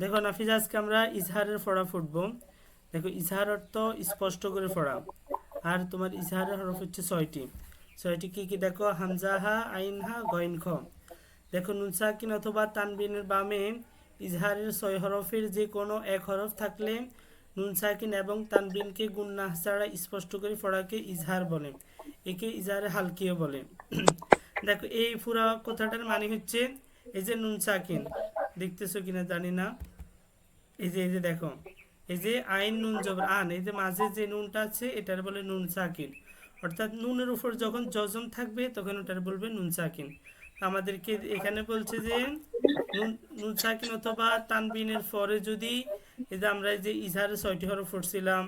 দেখো নাফিজ আজকে আমরা ইজহারের ফড়া ফুটবো। দেখো, ইজহার অর্থ স্পষ্ট করে ফড়া। আর তোমার ইজহারের হরফ হচ্ছে ছয়টি। ছয়টি কি কি? দেখো হামজাহা আইনহা গইন খ। দেখো নুনসাকিন অথবা তানবিনের বামে ইজহারের ছয় হরফের যে কোনো এক হরফ থাকলে নুনসাকিন এবং তানবিনকে গুন্না ছাড়া স্পষ্ট করে ফড়াকে ইজহার বলে। একে ইজহারে হালকিও বলে। দেখো, এই পুরা কথাটার মানে হচ্ছে এই যে নুন সাকিন দেখতেছো কিনা জানি না। এই যে এই যে দেখো, এই যে আইন নুন জবর, আন, এই যে মাঝে যে নুনটা আছে, এটার বলে নুন সাকিন। অর্থাৎ নুনের উপর যখন জজম থাকবে, তখন ওটার বলবে নুন সাকিন। আমাদেরকে এখানে বলছে যে, নুন সাকিন অথবা তানবিনের পরে যদি, এই যে আমরা যে ইজহারে ছয়টি হরফ পড়ছিলাম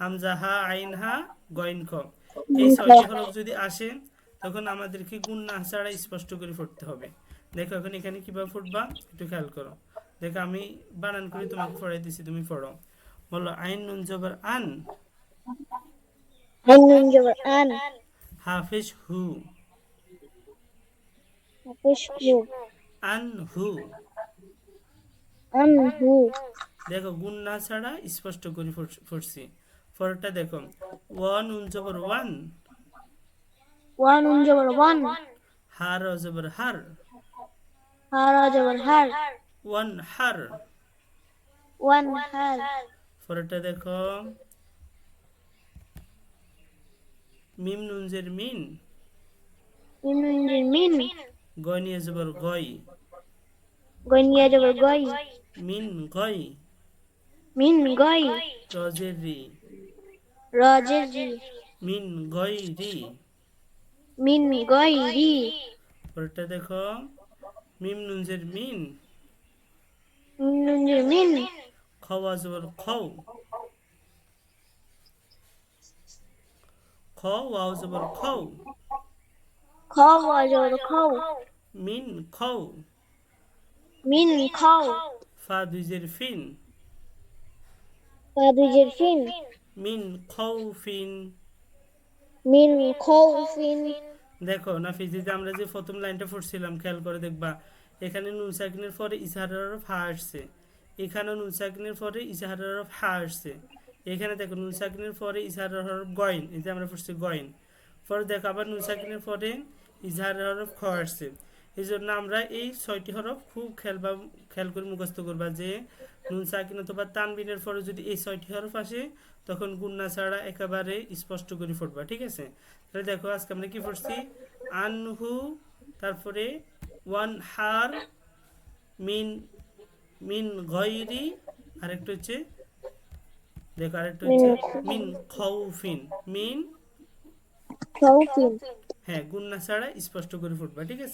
হামজাহা আইনহা গইন খ। এই ছয়টি হরফ যদি আসে, তখন আমাদেরকে গুণ না ছাড়া স্পষ্ট করে পড়তে হবে। দেখো এখন এখানে কীভাবে ফুটবা একটু খেয়াল করো। দেখো আমি বানান করে তোমাকে পড়াই দিছি তুমি পড়ো। বলো আইন নুন জবর আন। আইন নুন জবর আন। হাফিজ হু। হাফিজ হু। আন হু। আন হু। দেখো গুণ না ছাড়া স্পষ্ট করে পড়- পড়ছি। পরেরটা দেখো ওয়ান নুন জবর ওয়ান। ওয়ান নুন জবর ওয়ান। হার জবর হার। হার জবর হার। ওয়ান হার। ওয়ান হার। পরেরটা দেখো। মিম নুনজের মিন। মিম নুন জের মিন গয়নিয়া জবর গয়। গনিয়া জবর গই মিন গয়। মিন গই রজের রি। রজের রি। মিন গয় রি। মিন গই রি। পরেরটা দেখো। মিম নুনজের মিন। মিম নুন জের মিন? খাওয়া জবর খাও। খ ওয়াও জবর খাও খ ওয়া জবর খাও। মিন খাও। মিন খাও। ফা ফিন। ফা দুই জের ফিন? মিন খাও ফিন। মিন খাও ফিন? দেখো না ফিজিতে আমরা যে প্রথম লাইনটা পড়ছিলাম খেয়াল করে দেখবা। এখানে নুন সাকিনের পরে ইসাহারের হরফ হা আসছে। এখানে নুন সাকিনের পরে ইসাহারের হরফ হা আসছে। এখানে দেখো নুন সাকিনের পরে ইসাহারের হরফ গয়েন, এই যে আমরা পড়ছি গয়েন। পরে দেখো আবার নুন সাকিনের পরে ইজাহারের হরফ খ আসছে। এই জন্য আমরা এই ছয়টি হরফ খুব খেয়াল বা, খেয়াল করে মুখস্থ করবা যে নুন সাকিন অথবা তানবিনের পরে যদি এই ছয়টি হরফ আসে, তখন গুন্না ছাড়া একেবারে স্পষ্ট করে ফুটবা ঠিক আছে? তাহলে দেখো আজকে আমরা কি পড়ছি? আনহু, তারপরে ওয়ান হার মিন মিন গয়রি আরেকটা হচ্ছে দেখো আরেকটা হচ্ছে মিন। খৌফিন মিন খৌফিন। হ্যাঁ গুন্না ছাড়া স্পষ্ট করে ফুটবা ঠিক আছে?